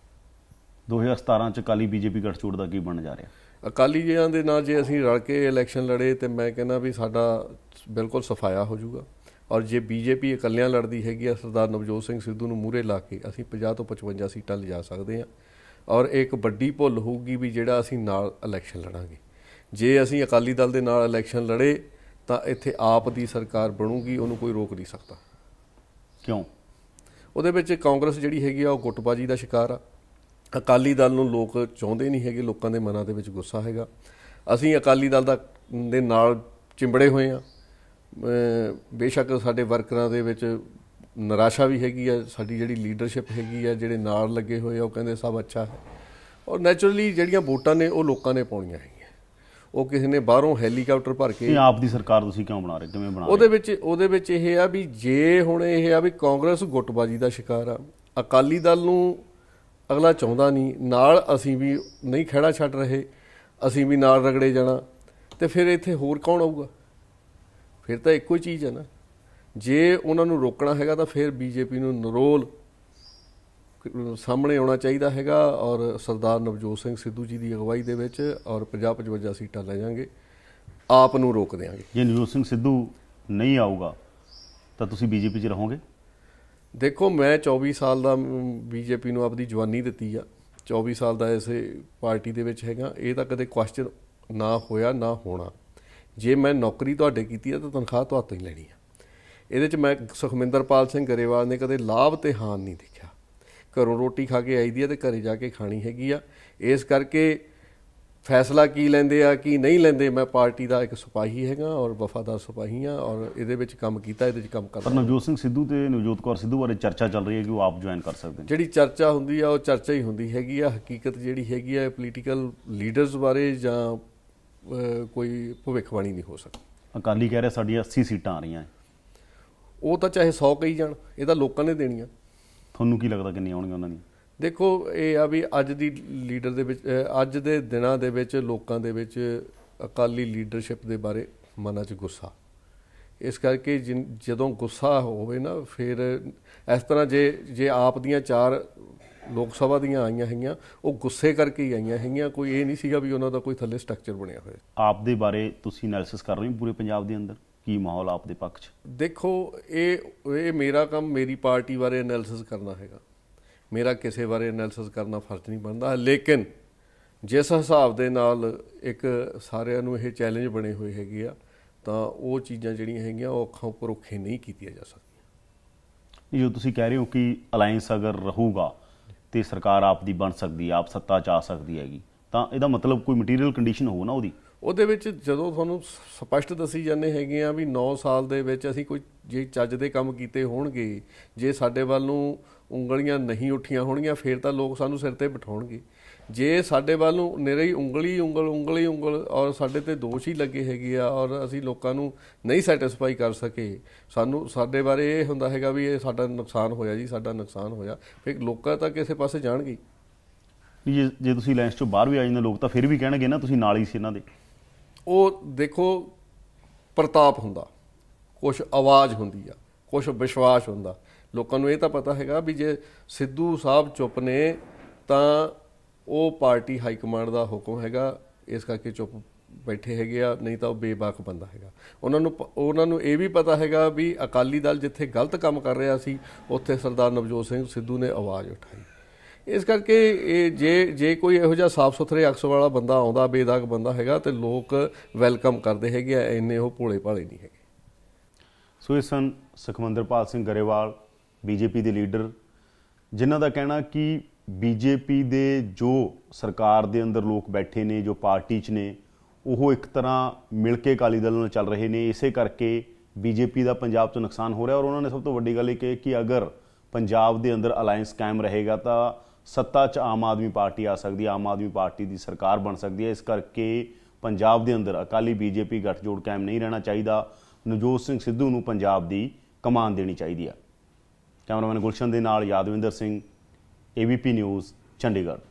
2017 ਚ ਕਾਲੀ ਬੀਜੇਪੀ ਗੱਠਜੋੜ ਦਾ ਕੀ ਬਣ ਜਾ ਰਿਹਾ? ਅਕਾਲੀ ਜਿਹਾਂ ਦੇ ਨਾਲ ਜੇ ਅਸੀਂ ਰਲ ਕੇ ਇਲੈਕਸ਼ਨ ਲੜੇ ਤੇ ਮੈਂ ਕਹਿੰਦਾ ਵੀ ਸਾਡਾ ਬਿਲਕੁਲ ਸਫਾਇਆ ਹੋ ਜਾਊਗਾ। ਔਰ ਜੇ ਬੀਜੇਪੀ ਇਕੱਲਿਆਂ ਲੜਦੀ ਹੈਗੀ ਆ ਸਰਦਾਰ ਨਵਜੋਤ ਸਿੰਘ ਸਿੱਧੂ ਨੂੰ ਮੂਹਰੇ ਲਾ ਕੇ ਅਸੀਂ 50 ਤੋਂ 55 ਸੀਟਾਂ ਲਿਜਾ ਸਕਦੇ ਹਾਂ। ਔਰ ਇੱਕ ਵੱਡੀ ਭੁੱਲ ਹੋਊਗੀ ਵੀ ਜਿਹੜਾ ਅਸੀਂ ਨਾਲ ਇਲੈਕਸ਼ਨ ਲੜਾਂਗੇ। ਜੇ ਅਸੀਂ ਅਕਾਲੀ ਦਲ ਦੇ ਨਾਲ ਇਲੈਕਸ਼ਨ ਲੜੇ ਤਾਂ ਇੱਥੇ ਆਪ ਦੀ ਸਰਕਾਰ ਬਣੂਗੀ ਉਹਨੂੰ ਕੋਈ ਰੋਕ ਨਹੀਂ ਸਕਦਾ। ਕਿਉਂ? ਉਹਦੇ ਵਿੱਚ ਕਾਂਗਰਸ ਜਿਹੜੀ ਹੈਗੀ ਆ ਉਹ ਗੁੱਟਬਾਜੀ ਦਾ ਸ਼ਿਕਾਰ ਆ। ਅਕਾਲੀ ਦਲ ਨੂੰ ਲੋਕ ਚਾਹੁੰਦੇ ਨਹੀਂ ਹੈਗੇ ਲੋਕਾਂ ਦੇ ਮਨਾਂ ਦੇ ਵਿੱਚ ਗੁੱਸਾ ਹੈਗਾ। ਅਸੀਂ ਅਕਾਲੀ ਦਲ ਦਾ ਦੇ ਨਾਲ ਚਿੰਬੜੇ ਹੋਏ ਆ। ਬੇਸ਼ੱਕ ਸਾਡੇ ਵਰਕਰਾਂ ਦੇ ਵਿੱਚ ਨਿਰਾਸ਼ਾ ਵੀ ਹੈਗੀ ਆ ਸਾਡੀ ਜਿਹੜੀ ਲੀਡਰਸ਼ਿਪ ਹੈਗੀ ਆ ਜਿਹੜੇ ਨਾਲ ਲੱਗੇ ਹੋਏ ਆ ਉਹ ਕਹਿੰਦੇ ਸਭ ਅੱਛਾ ਹੈ। ਔਰ ਨੈਚੁਰਲੀ ਜਿਹੜੀਆਂ ਵੋਟਾਂ ਨੇ ਉਹ ਲੋਕਾਂ ਨੇ ਪਾਉਣੀਆਂ ਹੈਗੀਆਂ। ਉਹ ਕਿਸੇ ਨੇ ਬਾਹਰੋਂ ਹੈਲੀਕਾਪਟਰ ਭਰ ਕੇ ਆਪ ਦੀ ਸਰਕਾਰ ਤੁਸੀਂ ਕਿਉਂ ਬਣਾ ਰਹੇ? ਕਿਵੇਂ ਬਣਾ ਰਹੇ? ਉਹਦੇ ਵਿੱਚ ਉਹਦੇ ਵਿੱਚ ਇਹ ਆ ਵੀ ਜੇ ਹੁਣ ਇਹ ਆ ਵੀ ਕਾਂਗਰਸ ਗੁੱਟਬਾਜੀ ਦਾ ਸ਼ਿਕਾਰ ਆ ਅਕਾਲੀ ਦਲ ਨੂੰ ਅਗਲਾ ਚਾਹੁੰਦਾ ਨਹੀਂ ਨਾਲ ਅਸੀਂ ਵੀ ਨਹੀਂ ਖੜਾ ਛੱਡ ਰਹੇ ਅਸੀਂ ਵੀ ਨਾਲ ਰਗੜੇ ਜਾਣਾ ਤੇ ਫਿਰ ਇੱਥੇ ਹੋਰ ਕੌਣ ਆਊਗਾ? ਫਿਰ ਤਾਂ ਇੱਕੋ ਹੀ ਚੀਜ਼ ਹੈ ਨਾ। ਜੇ ਉਹਨਾਂ ਨੂੰ ਰੋਕਣਾ ਹੈਗਾ ਤਾਂ ਫਿਰ ਬੀਜੇਪੀ ਨੂੰ ਨਰੋਲ ਸਾਹਮਣੇ ਆਉਣਾ ਚਾਹੀਦਾ ਹੈਗਾ ਔਰ ਸਰਦਾਰ ਨਵਜੋਤ ਸਿੰਘ ਸਿੱਧੂ ਜੀ ਦੀ ਅਗਵਾਈ ਦੇ ਵਿੱਚ ਔਰ 50 55 ਸੀਟਾਂ ਲੈ ਜਾਾਂਗੇ ਆਪ ਨੂੰ ਰੋਕ ਦੇਾਂਗੇ ਜੇ ਨਵਜੋਤ ਸਿੰਘ ਸਿੱਧੂ ਨਹੀਂ ਆਊਗਾ ਤਾਂ ਤੁਸੀਂ ਬੀਜੇਪੀ 'ਚ ਰਹੋਗੇ? ਦੇਖੋ ਮੈਂ 24 ਸਾਲ ਦਾ ਬੀਜੇਪੀ ਨੂੰ ਆਪਦੀ ਜਵਾਨੀ ਦਿੱਤੀ ਆ। 24 ਸਾਲ ਦਾ ਇਸੇ ਪਾਰਟੀ ਦੇ ਵਿੱਚ ਹੈਗਾ। ਇਹ ਤਾਂ ਕਦੇ ਕੁਐਸਚਨ ਨਾ ਹੋਇਆ ਨਾ ਹੋਣਾ। ਜੇ ਮੈਂ ਨੌਕਰੀ ਤੁਹਾਡੇ ਕੀਤੀ ਆ ਤਾਂ ਤਨਖਾਹ ਤੁਹਾਤੋਂ ਹੀ ਲੈਣੀ ਆ। ਇਹਦੇ ਚ ਮੈਂ ਸੁਖਮਿੰਦਰਪਾਲ ਸਿੰਘ ਗਰੇਵਾਲ ਨੇ ਕਦੇ ਲਾਭ ਤੇ ਹਾਨ ਨਹੀਂ ਦੇਖਿਆ। ਘਰੋਂ ਰੋਟੀ ਖਾ ਕੇ ਆਈਦੀ ਆ ਤੇ ਘਰੇ ਜਾ ਕੇ ਖਾਣੀ ਹੈਗੀ ਆ। ਇਸ ਕਰਕੇ ਫੈਸਲਾ ਕੀ ਲੈਂਦੇ ਆ ਕੀ ਨਹੀਂ ਲੈਂਦੇ ਮੈਂ ਪਾਰਟੀ ਦਾ ਇੱਕ ਸਿਪਾਹੀ ਹੈਗਾ ਔਰ ਵਫਾਦਾਰ ਸਿਪਾਹੀ ਆ ਔਰ ਇਹਦੇ ਵਿੱਚ ਕੰਮ ਕੀਤਾ ਇਹਦੇ ਵਿੱਚ ਕੰਮ ਪਰ ਕਰਦਾ ਨਵਜੋਤ ਸਿੰਘ ਸਿੱਧੂ ਤੇ ਨਵਜੋਤ ਕੌਰ ਸਿੱਧੂ ਬਾਰੇ ਚਰਚਾ ਚੱਲ ਰਹੀ ਹੈ ਕਿ ਉਹ ਆਪ ਜੁਆਇਨ ਕਰ ਸਕਦੇ ਨੇ। ਜਿਹੜੀ ਚਰਚਾ ਹੁੰਦੀ ਆ ਉਹ ਚਰਚਾ ਹੀ ਹੁੰਦੀ ਹੈਗੀ ਆ। ਹਕੀਕਤ ਜਿਹੜੀ ਹੈਗੀ ਆ ਪੋਲੀਟੀਕਲ ਲੀਡਰਸ ਬਾਰੇ ਜਾਂ ਕੋਈ ਭਵਿੱਖਬਾਣੀ ਨਹੀਂ ਹੋ ਸਕਦੀ। ਅਕਾਲੀ ਕਹਿ ਰਿਹਾ ਸਾਡੀਆਂ 80 ਸੀਟਾਂ ਆ ਰਹੀਆਂ ਉਹ ਤਾਂ ਚਾਹੇ 100 ਕਹੀ ਜਾਣ ਇਹ ਤਾਂ ਲੋਕਾਂ ਨੇ ਦੇਣੀਆਂ। ਤੁਹਾਨੂੰ ਕੀ ਲੱਗਦਾ ਕਿੰਨੀਆਂ ਆਉਣਗੀਆਂ ਉਹਨਾਂ ਦੀਆਂ? ਦੇਖੋ ਇਹ ਆ ਵੀ ਅੱਜ ਦੀ ਲੀਡਰ ਦੇ ਵਿੱਚ ਅੱਜ ਦੇ ਦਿਨਾਂ ਦੇ ਵਿੱਚ ਲੋਕਾਂ ਦੇ ਵਿੱਚ ਅਕਾਲੀ ਲੀਡਰਸ਼ਿਪ ਦੇ ਬਾਰੇ ਮਨਾਂ 'ਚ ਗੁੱਸਾ। ਇਸ ਕਰਕੇ ਜਦੋਂ ਗੁੱਸਾ ਹੋਵੇ ਨਾ ਫਿਰ ਇਸ ਤਰ੍ਹਾਂ ਜੇ ਜੇ ਆਪ ਦੀਆਂ ਚਾਰ ਲੋਕ ਸਭਾ ਦੀਆਂ ਆਈਆਂ ਹੈਗੀਆਂ ਉਹ ਗੁੱਸੇ ਕਰਕੇ ਹੀ ਆਈਆਂ ਹੈਗੀਆਂ ਕੋਈ ਇਹ ਨਹੀਂ ਸੀਗਾ ਵੀ ਉਹਨਾਂ ਦਾ ਕੋਈ ਥੱਲੇ ਸਟਰਕਚਰ ਬਣਿਆ ਹੋਇਆ। ਆਪ ਦੇ ਬਾਰੇ ਤੁਸੀਂ ਐਨਾਲਿਸਿਸ ਕਰ ਰਹੇ ਹੋ ਪੂਰੇ ਪੰਜਾਬ ਦੇ ਅੰਦਰ? ਕੀ ਮਾਹੌਲ ਆਪ ਦੇ ਪੱਖ 'ਚ? ਦੇਖੋ ਇਹ ਇਹ ਮੇਰਾ ਕੰਮ ਮੇਰੀ ਪਾਰਟੀ ਬਾਰੇ ਐਨਾਲਿਸਿਸ ਕਰਨਾ ਹੈਗਾ। ਮੇਰਾ ਕਿਸੇ ਬਾਰੇ ਐਨਾਲਿਸਿਸ ਕਰਨਾ ਫਰਜ਼ ਨਹੀਂ ਬਣਦਾ। ਲੇਕਿਨ ਜਿਸ ਹਿਸਾਬ ਦੇ ਨਾਲ ਇੱਕ ਸਾਰਿਆਂ ਨੂੰ ਇਹ ਚੈਲੰਜ ਬਣੇ ਹੋਏ ਹੈਗੇ ਆ ਤਾਂ ਉਹ ਚੀਜ਼ਾਂ ਜਿਹੜੀਆਂ ਹੈਗੀਆਂ ਉਹ ਅੱਖਾਂ ਉੱਪਰ ਔਖੇ ਨਹੀਂ ਕੀਤੀਆਂ ਜਾ ਸਕਦੀਆਂ। ਜੋ ਤੁਸੀਂ ਕਹਿ ਰਹੇ ਹੋ ਕਿ ਅਲਾਈਅੰਸ ਅਗਰ ਰਹੂਗਾ ਤੇ ਸਰਕਾਰ ਆਪ ਦੀ ਬਣ ਸਕਦੀ ਆਪ ਸੱਤਾ 'ਚ ਆ ਸਕਦੀ ਹੈਗੀ ਤਾਂ ਇਹਦਾ ਮਤਲਬ ਕੋਈ ਮਟੀਰੀਅਲ ਕੰਡੀਸ਼ਨ ਹੋ ਨਾ ਉਹਦੀ? ਉਹਦੇ ਵਿੱਚ ਜਦੋਂ ਤੁਹਾਨੂੰ ਸਪਸ਼ਟ ਦੱਸੀ ਜਾਂਦੇ ਹੈਗੇ ਆ ਵੀ 9 ਸਾਲ ਦੇ ਵਿੱਚ ਅਸੀਂ ਕੋਈ ਜੇ ਚੱਜ ਦੇ ਕੰਮ ਕੀਤੇ ਹੋਣਗੇ ਜੇ ਸਾਡੇ ਵੱਲ ਨੂੰ ਉਂਗਲੀਆਂ ਨਹੀਂ ਉੱਠੀਆਂ ਹੋਣਗੀਆਂ ਫਿਰ ਤਾਂ ਲੋਕ ਸਾਨੂੰ ਸਿਰ ਤੇ ਬਿਠਾਉਣਗੇ। ਜੇ ਸਾਡੇ ਵੱਲ ਨੂੰ ਨਿਰੇ ਹੀ ਉਂਗਲੀ ਉਂਗਲ ਉਂਗਲੀ ਉਂਗਲ ਔਰ ਸਾਡੇ ਤੇ ਦੋਸ਼ ਹੀ ਲੱਗੇ ਹੈਗੇ ਆ ਔਰ ਅਸੀਂ ਲੋਕਾਂ ਨੂੰ ਨਹੀਂ ਸੈਟੀਸਫਾਈ ਕਰ ਸਕੇ ਸਾਨੂੰ ਸਾਡੇ ਬਾਰੇ ਇਹ ਹੁੰਦਾ ਹੈਗਾ ਵੀ ਇਹ ਸਾਡਾ ਨੁਕਸਾਨ ਹੋਇਆ ਜੀ ਸਾਡਾ ਨੁਕਸਾਨ ਹੋਇਆ ਫਿਰ ਲੋਕਾਂ ਤਾਂ ਕਿਸੇ ਪਾਸੇ ਜਾਣਗੇ। ਜੇ ਜੇ ਤੁਸੀਂ ਅਲਾਈਅੰਸ 'ਚੋਂ ਬਾਹਰ ਵੀ ਆ ਜਾਂਦੇ ਲੋਕ ਤਾਂ ਫਿਰ ਵੀ ਕਹਿਣਗੇ ਨਾ ਤੁਸੀਂ ਨਾਲ ਹੀ ਸੀ ਇਹਨਾਂ ਦੇ। ਉਹ ਦੇਖੋ ਪ੍ਰਤਾਪ ਹੁੰਦਾ ਕੁਝ ਆਵਾਜ਼ ਹੁੰਦੀ ਆ ਕੁਝ ਵਿਸ਼ਵਾਸ ਹੁੰਦਾ। ਲੋਕਾਂ ਨੂੰ ਇਹ ਤਾਂ ਪਤਾ ਹੈਗਾ ਵੀ ਜੇ ਸਿੱਧੂ ਸਾਹਿਬ ਚੁੱਪ ਨੇ ਤਾਂ ਉਹ ਪਾਰਟੀ ਹਾਈ ਕਮਾਂਡ ਦਾ ਹੁਕਮ ਹੈਗਾ, ਇਸ ਕਰਕੇ ਚੁੱਪ ਬੈਠੇ ਹੈਗੇ ਆ, ਨਹੀਂ ਤਾਂ ਉਹ ਬੇਬਾਕ ਬੰਦਾ ਹੈਗਾ। ਉਹਨਾਂ ਨੂੰ ਪ- ਉਹਨਾਂ ਨੂੰ ਇਹ ਵੀ ਪਤਾ ਹੈਗਾ ਵੀ ਅਕਾਲੀ ਦਲ ਜਿੱਥੇ ਗਲਤ ਕੰਮ ਕਰ ਰਿਹਾ ਸੀ, ਉੱਥੇ ਸਰਦਾਰ ਨਵਜੋਤ ਸਿੰਘ ਸਿੱਧੂ ਨੇ ਆਵਾਜ਼ ਉਠਾਈ। ਇਸ ਕਰਕੇ ਇਹ ਜੇ ਜੇ ਕੋਈ ਇਹੋ ਜਿਹਾ ਸਾਫ਼ ਸੁਥਰੇ ਅਕਸ ਵਾਲਾ ਬੰਦਾ ਆਉਂਦਾ, ਬੇਦਾਗ ਬੰਦਾ ਹੈਗਾ, ਤੇ ਲੋਕ ਵੈਲਕਮ ਕਰਦੇ ਹੈਗੇ ਆ, ਇੰਨੇ ਉਹ ਭੋਲੇ ਭਾਲੇ ਨਹੀਂ ਹੈਗੇ। ਸੋ ਇਹ ਸਨ ਸੁਖਮੰਦਰਪਾਲ ਸਿੰਘ ਗਰੇਵਾਲ, ਬੀਜੇਪੀ ਦੇ ਲੀਡਰ, ਜਿਨ੍ਹਾਂ ਦਾ ਕਹਿਣਾ ਕਿ ਬੀਜੇਪੀ ਦੇ ਜੋ ਸਰਕਾਰ ਦੇ ਅੰਦਰ ਲੋਕ ਬੈਠੇ ਨੇ, ਜੋ ਪਾਰਟੀ 'ਚ ਨੇ, ਉਹ ਇੱਕ ਤਰ੍ਹਾਂ ਮਿਲ ਕੇ ਅਕਾਲੀ ਦਲ ਨਾਲ ਚੱਲ ਰਹੇ ਨੇ। ਇਸੇ ਕਰਕੇ ਬੀਜੇਪੀ ਦਾ ਪੰਜਾਬ 'ਚ ਨੁਕਸਾਨ ਹੋ ਰਿਹਾ ਔਰ ਉਹਨਾਂ ਨੇ ਸਭ ਤੋਂ ਵੱਡੀ ਗੱਲ ਇਹ ਕਹੀ ਕਿ ਅਗਰ ਪੰਜਾਬ ਦੇ ਅੰਦਰ ਅਲਾਈਅੰਸ ਕਾਇਮ ਰਹੇਗਾ ਤਾਂ ਸੱਤਾ 'ਚ ਆਮ ਆਦਮੀ ਪਾਰਟੀ ਆ ਸਕਦੀ ਹੈ, ਆਮ ਆਦਮੀ ਪਾਰਟੀ ਦੀ ਸਰਕਾਰ ਬਣ ਸਕਦੀ ਹੈ। ਇਸ ਕਰਕੇ ਪੰਜਾਬ ਦੇ ਅੰਦਰ ਅਕਾਲੀ ਬੀਜੇਪੀ ਗੱਠਜੋੜ ਕਾਇਮ ਨਹੀਂ ਰਹਿਣਾ ਚਾਹੀਦਾ। ਨਵਜੋਤ ਸਿੰਘ ਸਿੱਧੂ ਨੂੰ ਪੰਜਾਬ ਦੀ ਕਮਾਨ ਦੇਣੀ ਚਾਹੀਦੀ ਹੈ ਕੈਮਰਾਮੈਨ ਗੁਲਸ਼ਨ ਦੇ ਨਾਲ Yadvinder Singh ABP News, Chandigarh.